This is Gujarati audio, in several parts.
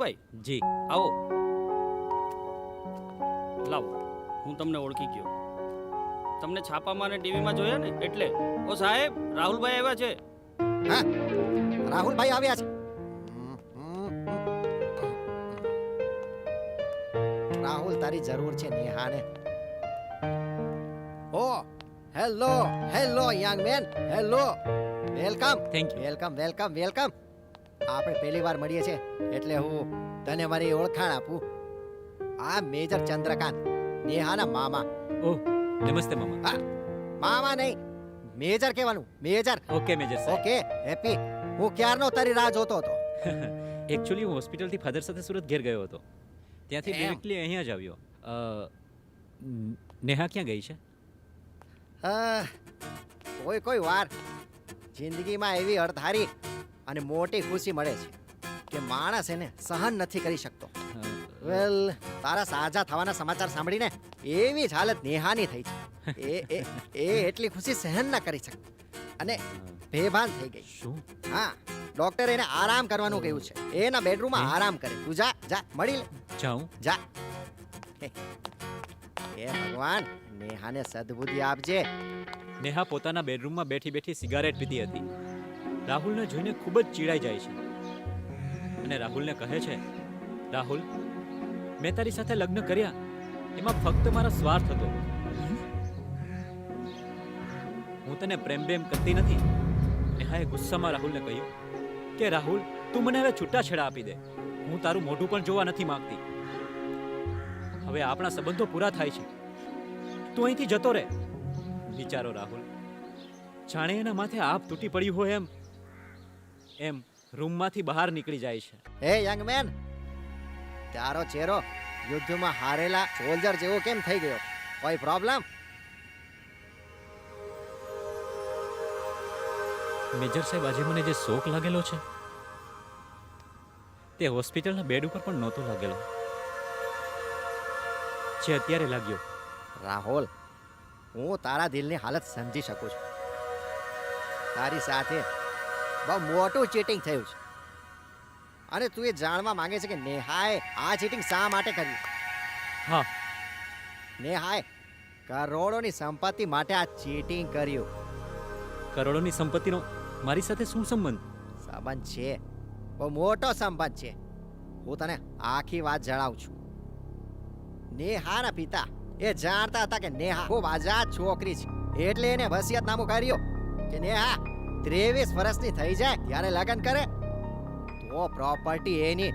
ભાઈ જી આવો. લાવો હું તમને ઓળખી ગયો. તમને છાપામાં અને ટીવીમાં જોયા ને એટલે? ઓ સાહેબ રાહુલભાઈ આવ્યા છે. રાહુલભાઈ આવ્યા છે. રાહુલ તારી જરૂર છે નેહાને. ઓ hello hello young man hello. Welcome. Thank you welcome welcome welcome. આપણે પહેલી વાર મળીએ છે એટલે હું તને મારી ઓળખાણ આપું. આ મેજર ચંદ્રકાંત નેહાના મામા. ઓહ નમસ્તે મામા. મામા નહીં મેજર કહેવાનું મેજર. ઓકે મેજર સાહેબ. Okay happy. હું ક્યારનો તારી રાહ જોતો હતો? એકચ્યુઅલી હું હોસ્પિટલથી ફાધર સાથે સુરત ઘેર ગયો હતો. ત્યાંથી. ડિરેક્ટલી અહીંયા જ આવ્યો. નેહા ક્યાં ગઈ છે? કોઈ કોઈ વાર જિંદગીમાં એવી અડધારી અને મોટી ખુશી મળે છે કે માણસ એને સહન નથી કરી શકતો. વેલ તારા સાજા થવાના સમાચાર સાંભળીને એવી જ હાલત નેહાની થઈ છે. એ એ એ એટલી ખુશી સહન ના કરી શકે. અને બેભાન થઈ ગઈ. શું? હા ડોક્ટરે એને આરામ કરવાનું કહ્યું છે. એના બેડરૂમમાં આરામ કરે. તું જા જા મળી લે. જાઉં? જા. એ ભગવાન નેહાને સદબુદ્ધિ આપજે. નેહા પોતાના બેડરૂમમાં બેઠી બેઠી સિગારેટ પીતી હતી. રાહુલને જોઈને ખૂબ જ ચીડાઈ જાય છે. અને રાહુલને કહે છે, રાહુલ, મેં તારી સાથે લગ્ન કર્યા. એમાં ફક્ત મારા સ્વાર્થ હતો. હું તને પ્રેમ બેમ કરતી નથી. નેહાએ ગુસ્સામાં રાહુલને કહ્યું, કે રાહુલ, તું મને હવે છૂટાછેડા આપી દે. હું તારું મોઢું પણ જોવા નથી માંગતી. હવે આપણા સંબંધો પૂરા થાય છે. તું અહીંથી જતો રહે. વિચારો, રાહુલ. જાણે એના માથે આપ તૂટી પડ્યું હોય એમ. એમ રૂમમાંથી બહાર નીકળી જાય છે. હે યંગ મેન તારો ચહેરો યુદ્ધમાં હારેલા સોલ્જર જેવો કેમ થઈ ગયો? કોઈ પ્રોબ્લેમ મેજર સાહેબ આજે મને જે શોક લાગેલો છે તે હોસ્પિટલના બેડ ઉપર પણ નહોતો લાગેલો. જે અત્યારે લાગ્યો. રાહુલ હું તારા દિલની હાલત સમજી શકું છું. તારી સાથે બહુ મોટું ચીટિંગ થયું છે. અને તું એ જાણવા માંગે છે કે નેહાએ આ ચીટિંગ શા માટે કર્યું હા. નેહાએ કરોડોની સંપત્તિ માટે આ ચીટિંગ કર્યું. કરોડોની સંપત્તિનો મારી સાથે શું સંબંધ? સંબંધ છે. બહુ મોટો સંબંધ છે. હું તને આખી વાત જણાવું છું. નેહાના પિતા એ જાણતા હતા કે નેહા ખૂબ આઝાદ છોકરી છે. એટલે એને વસિયતનામું કર્યું કે નેહા ત્રેવીસ વર્ષની થઈ જાય, ત્યારે લગ્ન કરે. તો પ્રોપર્ટી એની.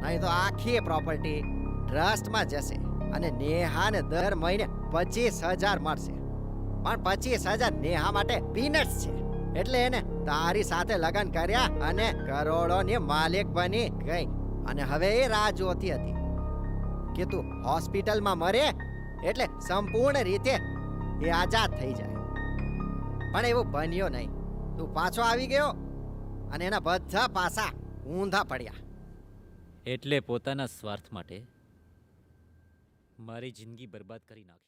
નહીં તો આખી પ્રોપર્ટી ટ્રસ્ટમાં જશે અને નેહાને દર મહિને પચીસ હજાર મળશે. પણ પચીસ હજાર નેહા માટે પીનટ્સ છે. એટલે એને તારી સાથે લગ્ન કર્યા અને કરોડોની માલિક બની ગઈ. અને હવે એ રાહ જોતી હતી કે તું હોસ્પિટલમાં મરે એટલે સંપૂર્ણ રીતે એ આઝાદ થઈ જાય. પણ એવું બન્યો નહીં. તું પાછો આવી ગયો અને એના બધા પાસા ઊંધા પડ્યા. એટલે પોતાના સ્વાર્થ માટે મારી જિંદગી બરબાદ કરી નાખી.